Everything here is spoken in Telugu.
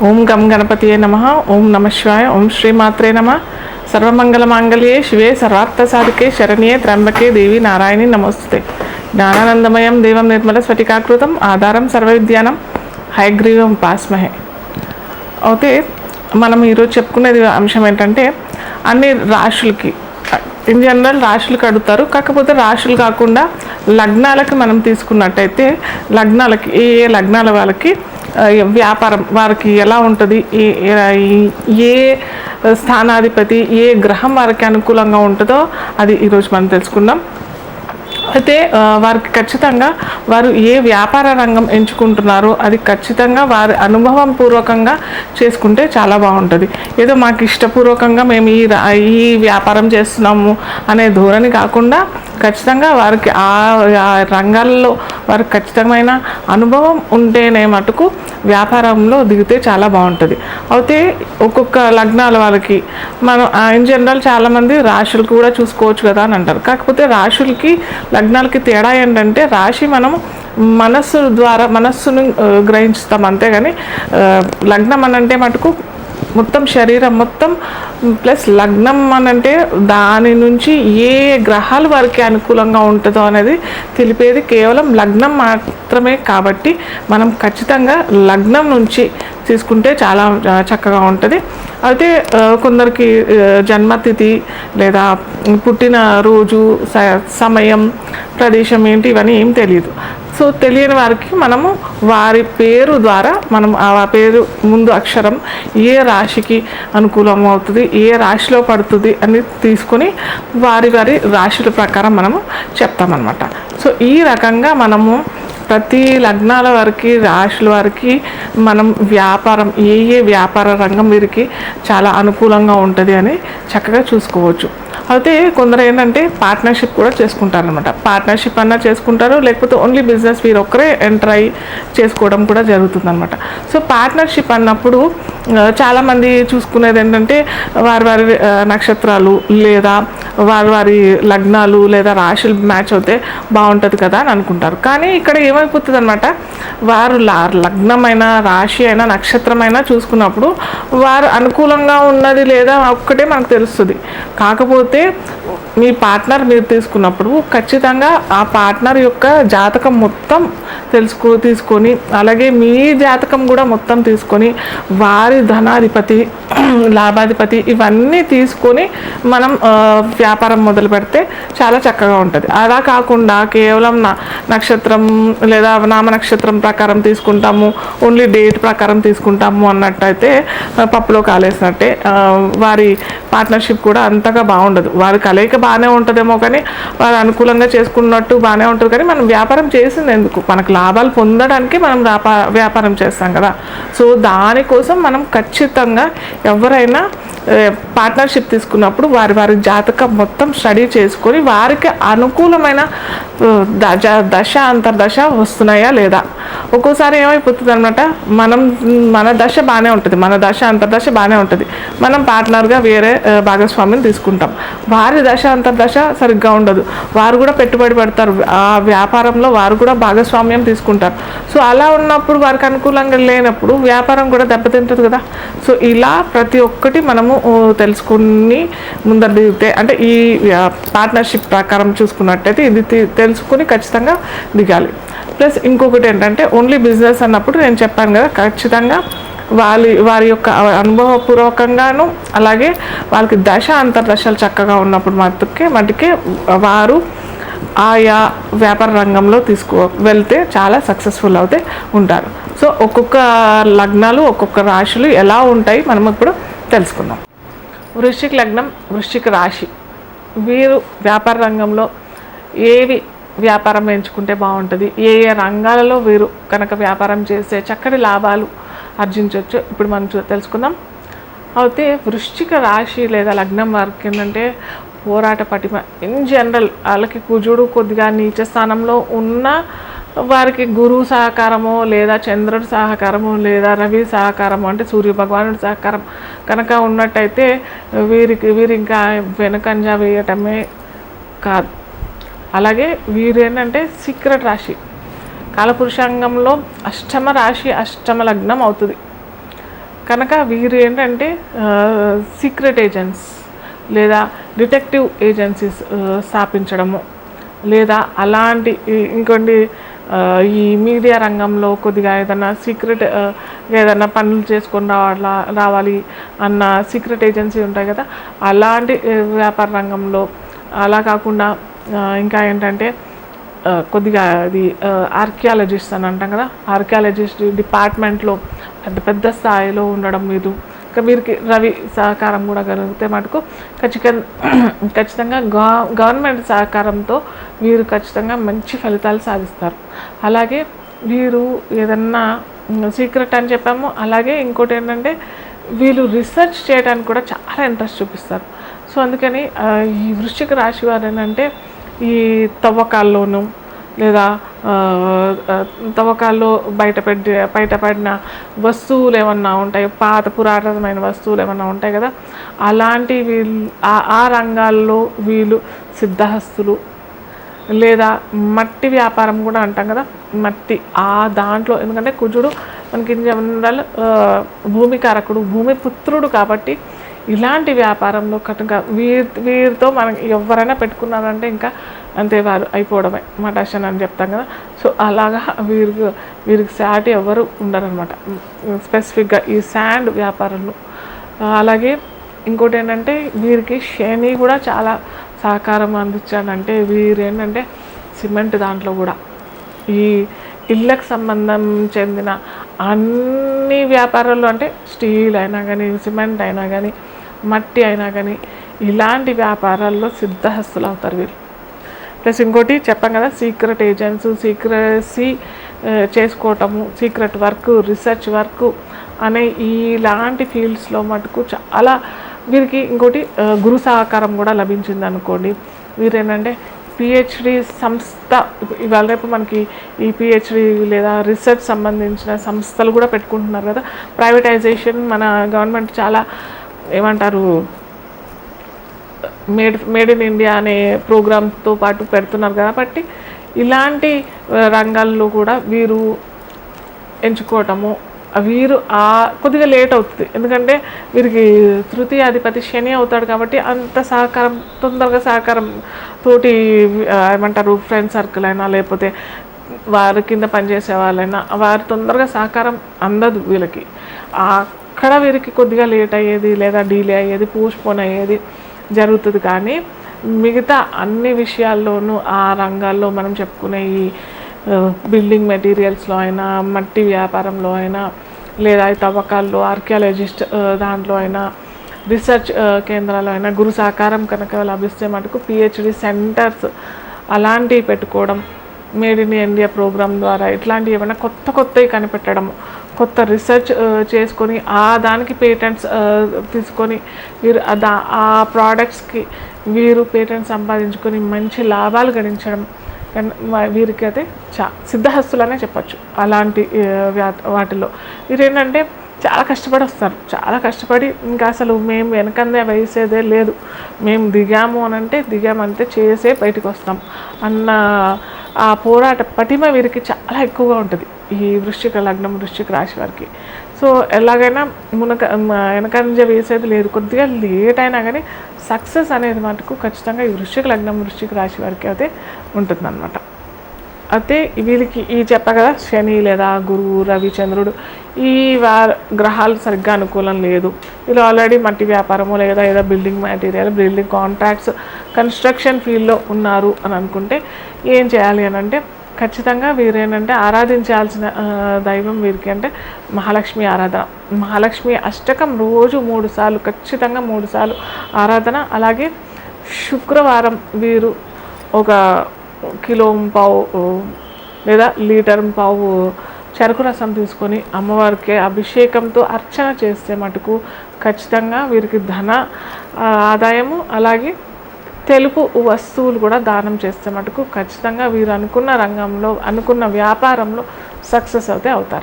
ఓం గం గణపతియే నమ ఓం నమ శివాయ ఓం శ్రీమాత్రే నమ. సర్వమంగళమాంగళ్యే శివే సర్వార్థసాధికే శరణ్యే త్రంబకే దేవి నారాయణి నమస్తే జ్ఞానానందమయం దేవం నిర్మల స్ఫటికాకృతం ఆధారం సర్వవిద్యానం హైగ్రీవం పాస్మహే. అయితే మనం ఈరోజు చెప్పుకునేది అంశం ఏంటంటే అన్ని రాశులకి ఇన్ జనరల్ రాశులకు అడుగుతారు కాకపోతే రాశులు కాకుండా లగ్నాలకి మనం తీసుకున్నట్టయితే లగ్నాలకి ఏ ఏ లగ్నాల వాళ్ళకి వ్యాపారం వారికి ఎలా ఉంటుంది? ఏ ఏ- స్థానాధిపతి ఏ గ్రహం వారికి అనుకూలంగా ఉంటుందో అది ఈరోజు మనం తెలుసుకుందాం. అయితే వారికి ఖచ్చితంగా వారు ఏ వ్యాపార రంగం ఎంచుకుంటున్నారో అది ఖచ్చితంగా వారి అనుభవం పూర్వకంగా చేసుకుంటే చాలా బాగుంటుంది. ఏదో మాకు ఇష్టపూర్వకంగా మేము ఈ ఈ వ్యాపారం చేస్తున్నాము అనే ధోరణి కాకుండా ఖచ్చితంగా వారికి ఆ రంగాల్లో వారికి ఖచ్చితమైన అనుభవం ఉంటేనే మటుకు వ్యాపారంలో దిగితే చాలా బాగుంటుంది. అయితే ఒక్కొక్క లగ్నాల వాళ్ళకి మనం ఇన్ జనరల్ చాలామంది రాశులు కూడా చూసుకోవచ్చు కదా అని అంటారు. కాకపోతే రాశులకి లగ్నాలకి తేడా ఏంటంటే రాశి మనం మనస్సు ద్వారా మనస్సును గ్రహించుతాం అంతేగాని లగ్నం అనంటే మటుకు మొత్తం శరీరం మొత్తం ప్లస్ లగ్నం అనంటే దాని నుంచి ఏ గ్రహాలు వారికి అనుకూలంగా ఉంటుందో అనేది తెలిపేది కేవలం లగ్నం మాత్రమే కాబట్టి మనం ఖచ్చితంగా లగ్నం నుంచి తీసుకుంటే చాలా చక్కగా ఉంటుంది. అయితే కొందరికి జన్మతిథి లేదా పుట్టిన రోజు స- సమయం ప్రదేశం ఏంటి ఇవన్నీ ఏం తెలియదు. సో తెలియని వారికి మనము వారి పేరు ద్వారా మనం ఆ పేరు ముందు అక్షరం ఏ రాశికి అనుకూలం అవుతుంది ఏ రాశిలో పడుతుంది అని తీసుకొని వారి వారి రాశుల ప్రకారం మనము చెప్తామన్నమాట. సో ఈ రకంగా మనము ప్రతి లగ్నాల వారికి రాశుల వారికి మనం వ్యాపారం ఏ ఏ వ్యాపార రంగం వీరికి చాలా అనుకూలంగా ఉంటుంది అని చక్కగా చూసుకోవచ్చు. అయితే కొందరు ఏంటంటే పార్ట్నర్షిప్ కూడా చేసుకుంటారు అనమాట పార్ట్నర్షిప్ అన్నా చేసుకుంటారు లేకపోతే ఓన్లీ బిజినెస్ వీరు ఒక్కరే ఎంటర్ అయ్యి చేసుకోవడం కూడా జరుగుతుందనమాట సో పార్ట్నర్షిప్ అన్నప్పుడు చాలామంది చూసుకునేది ఏంటంటే వారి వారి నక్షత్రాలు లేదా వారి వారి లగ్నాలు లేదా రాశులు మ్యాచ్ అవుతే బాగుంటుంది కదా అని అనుకుంటారు. కానీ ఇక్కడ ఏమైపోతుంది అనమాట వారు లగ్నమైన రాశి అయినా నక్షత్రమైనా చూసుకున్నప్పుడు వారు అనుకూలంగా ఉన్నది లేదా ఒక్కటే మనకు తెలుస్తుంది. కాకపోతే మీ పార్ట్నర్ మీరు తీసుకున్నప్పుడు ఖచ్చితంగా ఆ పార్ట్నర్ యొక్క జాతకం మొత్తం తెలుసుకో తీసుకొని అలాగే మీ జాతకం కూడా మొత్తం తీసుకొని వారి ధనాధిపతి లాభాధిపతి ఇవన్నీ తీసుకొని మనం వ్యాపారం మొదలు పెడితే చాలా చక్కగా ఉంటుంది. అలా కాకుండా కేవలం నా నక్షత్రం లేదా నామ నక్షత్రం ప్రకారం తీసుకుంటాము ఓన్లీ డేట్ ప్రకారం తీసుకుంటాము అన్నట్టయితే పప్పులో కాలేసినట్టే వారి పార్ట్నర్షిప్ కూడా అంతగా బాగుండదు. వారి కలయిక బాగానే ఉంటుందేమో కానీ వారు అనుకూలంగా చేసుకున్నట్టు బాగానే ఉంటుంది కానీ మనం వ్యాపారం చేసింది ఎందుకు? మనకు లాభాలు పొందడానికి మనం వ్యాపారం చేస్తాం కదా. సో దానికోసం మనం ఖచ్చితంగా ఎవరైనా పార్ట్నర్షిప్ తీసుకున్నప్పుడు వారి వారి జాతకం మొత్తం స్టడీ చేసుకొని వారికి అనుకూలమైన దశ దశ అంతర్దశ వస్తున్నాయా లేదా? ఒక్కోసారి ఏమైపోతుంది అనమాట మనం మన దశ బాగానే ఉంటుంది. మన దశ అంతర్దశ బాగానే ఉంటుంది. మనం పార్ట్నర్గా వేరే భాగస్వామిని తీసుకుంటాం. వారి దశ అంతర్దశ సరిగ్గా ఉండదు. వారు కూడా పెట్టుబడి పెడతారు. ఆ వ్యాపారంలో వారు కూడా భాగస్వామ్యం తీసుకుంటారు. సో అలా ఉన్నప్పుడు వారికి అనుకూలంగా లేనప్పుడు వ్యాపారం కూడా దెబ్బతింటుంది కదా. సో ఇలా ప్రతి ఒక్కటి మనము తెలుసుకుని ముందర దిగితే అంటే ఈ పార్ట్నర్షిప్ ప్రకారం చూసుకున్నట్టయితే ఇది తెలుసుకుని ఖచ్చితంగా దిగాలి. ప్లస్ ఇంకొకటి ఏంటంటే ఓన్లీ బిజినెస్ అన్నప్పుడు నేను చెప్పాను కదా ఖచ్చితంగా వారి వారి యొక్క అనుభవపూర్వకంగాను అలాగే వాళ్ళకి దశ అంతర్దశలు చక్కగా ఉన్నప్పుడు మటుకే మటుకే వారు ఆయా వ్యాపార రంగంలో తీసుకో వెళ్తే చాలా సక్సెస్ఫుల్ అవుతే ఉంటారు. సో ఒక్కొక్క లగ్నాలు ఒక్కొక్క రాశులు ఎలా ఉంటాయి మనం ఇప్పుడు తెలుసుకుందాం. వృశ్చిక లగ్నం వృశ్చిక రాశి. వీరు వ్యాపార రంగంలో ఏవి వ్యాపారం ఎంచుకుంటే బాగుంటుంది. ఏ ఏ రంగాలలో వీరు కనుక వ్యాపారం చేస్తే చక్కటి లాభాలు ఆర్జించవచ్చు ఇప్పుడు మనం చూ- తెలుసుకుందాం. అయితే వృశ్చిక రాశి లేదా లగ్నం వారికి ఏంటంటే పోరాట పటిమ ఇన్ జనరల్ వాళ్ళకి కుజుడు కొద్దిగా నీచ స్థానంలో ఉన్న వారికి గురువు సహకారము లేదా చంద్రుడి సహకారము లేదా రవి సహకారము అంటే సూర్య భగవానుడి సహకారం కనుక ఉన్నట్టయితే వీరికి వీరు ఇంకా వెనకంజా వేయటమే కాదు. అలాగే వీరేంటంటే సీక్రెట్ రాశి. కాలపురుషాంగంలో అష్టమ రాశి అష్టమ లగ్నం అవుతుంది. కనుక వీరు ఏంటంటే సీక్రెట్ ఏజెంట్స్ లేదా డిటెక్టివ్ ఏజెన్సీస్ స్థాపించడము లేదా అలాంటి ఇంకొన్ని ఈ మీడియా రంగంలో కొద్దిగా ఏదైనా సీక్రెట్ ఏదైనా పనులు చేసుకొని రావాలా రావాలి అన్న సీక్రెట్ ఏజెన్సీ ఉంటాయి కదా అలాంటి వ్యాపార రంగంలో అలా కాకుండా ఇంకా ఏంటంటే కొద్దిగా అది ఆర్కియాలజిస్ట్ అని అంటాం కదా ఆర్కియాలజిస్ట్ డిపార్ట్మెంట్లో పెద్ద పెద్ద స్థాయిలో ఉండడం లేదు. ఇంకా వీరికి రవి సహకారం కూడా కలిగితే మటుకు ఖచ్చితంగా ఖచ్చితంగా గవ గవర్నమెంట్ సహకారంతో వీరు ఖచ్చితంగా మంచి ఫలితాలు సాధిస్తారు. అలాగే వీరు ఏదన్నా సీక్రెట్ అని చెప్పాము అలాగే ఇంకోటి ఏంటంటే వీళ్ళు రీసెర్చ్ చేయడానికి కూడా చాలా ఇంట్రెస్ట్ చూపిస్తారు. సో అందుకని ఈ వృశ్చిక రాశి వారు ఏంటంటే ఈ తవ్వకాల్లోనూ లేదా తవ్వకాల్లో బయటపెట్టి బయటపడిన వస్తువులు ఏమన్నా ఉంటాయి పాత పురాతనమైన వస్తువులు ఏమన్నా ఉంటాయి కదా అలాంటి వీళ్ళు ఆ- ఆ రంగాల్లో వీళ్ళు సిద్ధహస్తులు లేదా మట్టి వ్యాపారం కూడా అంటాం కదా మట్టి ఆ దాంట్లో. ఎందుకంటే కుజుడు మనకి ఉండాలి భూమి కారకుడు భూమి పుత్రుడు కాబట్టి ఇలాంటి వ్యాపారంలో కనుక వీరి వీరితో మనం ఎవరైనా పెట్టుకున్నారంటే ఇంకా అంతే వారు అయిపోవడమే. మటాషన్ అని చెప్తాం కదా. సో అలాగా వీరికి వీరికి సాటి ఎవరు ఉండరనమాట స్పెసిఫిక్గా ఈ శాండ్ వ్యాపారంలో. అలాగే ఇంకోటి ఏంటంటే వీరికి శని కూడా చాలా సహకారం అందించాడంటే వీరు ఏంటంటే సిమెంట్ దాంట్లో కూడా. ఈ ఇళ్ళకు సంబంధం చెందిన అన్ని వ్యాపారాల్లో అంటే స్టీల్ అయినా కానీ సిమెంట్ అయినా కానీ మట్టి అయినా కానీ ఇలాంటి వ్యాపారాల్లో సిద్ధహస్తులు అవుతారు వీళ్ళు. ప్లస్ ఇంకోటి చెప్పాం కదా సీక్రెట్ ఏజెంట్స్ సీక్రసీ చేసుకోవటము సీక్రెట్ వర్క్ రీసెర్చ్ వర్క్ అనే ఇలాంటి ఫీల్డ్స్లో మటుకు చాలా వీరికి ఇంకోటి గురు సహకారం కూడా లభించింది అనుకోండి. వీరేనంటే పిహెచ్డి సంస్థ ఇవాళ రేపు మనకి ఈ పిహెచ్డి లేదా రీసెర్చ్ సంబంధించిన సంస్థలు కూడా పెట్టుకుంటున్నారు కదా. ప్రైవేటైజేషన్ మన గవర్నమెంట్ చాలా ఏమంటారు మేడ్ మేడ్ ఇన్ ఇండియా అనే ప్రోగ్రామ్తో పాటు పెడుతున్నారు కాబట్టి ఇలాంటి రంగాల్లో కూడా వీరు ఎంచుకోవటము వీరు ఆ కొద్దిగా లేట్ అవుతుంది. ఎందుకంటే వీరికి తృతీయ అధిపతి శని అవుతాడు కాబట్టి అంత సహకారం తొందరగా సహకారం తోటి ఏమంటారు ఫ్రెండ్ సర్కిల్ అయినా లేకపోతే వారి కింద పనిచేసే వాళ్ళైనా వారు తొందరగా సహకారం అందదు వీళ్ళకి. అక్కడ వీరికి కొద్దిగా లేట్ అయ్యేది లేదా డీలే అయ్యేది పోస్ట్పోన్ అయ్యేది జరుగుతుంది. కానీ మిగతా అన్ని విషయాల్లోనూ ఆ రంగాల్లో మనం చెప్పుకునే ఈ బిల్డింగ్ మెటీరియల్స్లో అయినా మట్టి వ్యాపారంలో అయినా లేదా తవ్వకాల్లో ఆర్కియాలజిస్ట్ దాంట్లో అయినా రీసెర్చ్ ఆ, కేంద్రాల్లో అయినా గురు సహకారం కనుక లభిస్తే మటుకు పిహెచ్డి సెంటర్స్ అలాంటివి పెట్టుకోవడం మేడ్ ఇన్ ఇండియా ప్రోగ్రామ్ ద్వారా ఇట్లాంటివి ఏమైనా కొత్త కొత్తవి కనిపెట్టడం కొత్త రీసెర్చ్ చేసుకొని ఆ దానికి పేటెంట్స్ తీసుకొని వీరు ఆ దా ఆ ప్రోడక్ట్స్కి వీరు పేటెంట్ సంపాదించుకొని మంచి లాభాలు గడించడం వీరికి అయితే వీరికైతే చా సిద్ధహస్తులనే చెప్పచ్చు అలాంటి వాటిలో. వీరు ఏంటంటే చాలా కష్టపడి వస్తారు చాలా కష్టపడి ఇంకా అసలు మేము వెనకందే వేసేదే లేదు. మేము దిగాము అని అంటే దిగామంటే చేసే బయటకు వస్తాం అన్న ఆ పోరాట పటిమ వీరికి చాలా ఎక్కువగా ఉంటుంది ఈ వృశ్చిక లగ్నం వృశ్చిక రాశి వారికి. సో ఎలాగైనా మునక వెనకంజ వేసేది లేదు కొద్దిగా లేట్ అయినా కానీ సక్సెస్ అనేది మటుకు ఖచ్చితంగా ఈ వృశ్చిక లగ్నం వృశ్చిక రాశి వారికి అయితే ఉంటుందన్నమాట. అయితే వీళ్ళకి ఈ చెప్పా కదా శని లేదా గురువు రవిచంద్రుడు ఈ వార గ్రహాలు సరిగ్గా అనుకూలం లేదు. వీళ్ళు ఆల్రెడీ మట్టి వ్యాపారము లేదా ఏదో building material building contracts construction ఫీల్డ్లో ఉన్నారు అని అనుకుంటే ఏం చేయాలి అని అంటే ఖచ్చితంగా వీరేంటంటే ఆరాధించాల్సిన దైవం వీరికి అంటే మహాలక్ష్మి ఆరాధన. మహాలక్ష్మి అష్టకం రోజు మూడు సార్లు ఖచ్చితంగా మూడు సార్లు ఆరాధన. అలాగే శుక్రవారం వీరు ఒక కిలో పావు లేదా లీటర్ పావు చెరుకు రసం తీసుకొని అమ్మవారికి అభిషేకంతో అర్చన చేస్తే మటుకు ఖచ్చితంగా వీరికి ధన ఆదాయము అలాగే తెలుపు వస్తువులు కూడా దానం చేస్తే మటుకు ఖచ్చితంగా వీరు అనుకున్న రంగంలో అనుకున్న వ్యాపారంలో సక్సెస్ అయితే అవుతారు.